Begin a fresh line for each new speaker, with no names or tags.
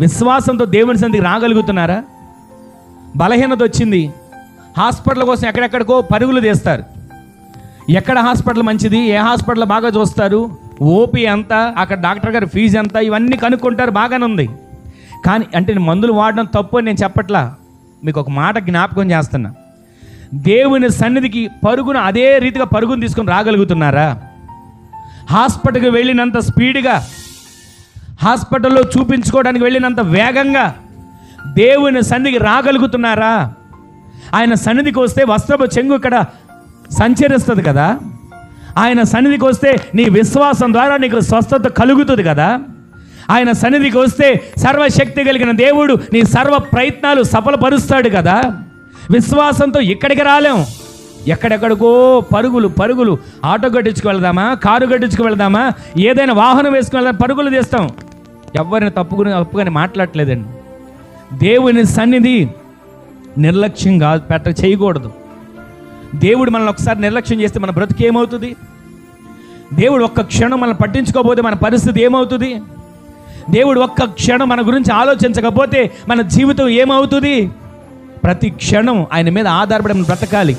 విశ్వాసంతో దేవుని సంధికి రాగలుగుతున్నారా? బలహీనత వచ్చింది. హాస్పిటల్ కోసం ఎక్కడెక్కడికో పరుగులు తీస్తారు. ఎక్కడ హాస్పిటల్ మంచిది? ఏ హాస్పిటల్ బాగా చూస్తారు? ఓపీ ఎంత? అక్కడ డాక్టర్ గారి ఫీజు ఎంత? ఇవన్నీ కనుక్కుంటారు బాగానే ఉంది. కానీ అంటే నేను మందులు వాడడం తప్పు అని నేను చెప్పట్లా? మీకు ఒక మాట జ్ఞాపకం చేస్తున్నా. దేవుని సన్నిధికి పరుగున అదే రీతిగా పరుగును తీసుకొని రాగలుగుతున్నారా? హాస్పిటల్కి వెళ్ళినంత స్పీడ్గా హాస్పిటల్లో చూపించుకోవడానికి వెళ్ళినంత వేగంగా దేవుని సన్నిధికి రాగలుగుతున్నారా? ఆయన సన్నిధికి వస్తే వస్త్రపు చెంగు ఇక్కడ సంచరిస్తుంది కదా? ఆయన సన్నిధికి వస్తే నీ విశ్వాసం ద్వారా నీకు స్వస్థత కలుగుతుంది కదా? ఆయన సన్నిధికి వస్తే సర్వశక్తి కలిగిన దేవుడు నీ సర్వ ప్రయత్నాలు సఫలపరుస్తాడు కదా? విశ్వాసంతో ఇక్కడికి రాలేం. ఎక్కడెక్కడికో పరుగులు పరుగులు. ఆటో కట్టించుకు వెళ్దామా? కారు కట్టించుకు వెళ్దామా? ఏదైనా వాహనం వేసుకుని వెళ్దాం పరుగులు తీస్తాం. ఎవరిని గురించి తప్పుకొని మాట్లాడలేదండి దేవుని సన్నిధి నిర్లక్ష్యంగా పెట్ట చేయకూడదు. దేవుడు మనల్ని ఒకసారి నిర్లక్ష్యం చేస్తే మన బ్రతుకు ఏమవుతుంది? దేవుడు ఒక్క క్షణం మనల్ని పట్టించుకోకపోతే మన పరిస్థితి ఏమవుతుంది? దేవుడు ఒక్క క్షణం మన గురించి ఆలోచించకపోతే మన జీవితం ఏమవుతుంది? ప్రతి క్షణం ఆయన మీద ఆధారపడి మనం బ్రతకాలి.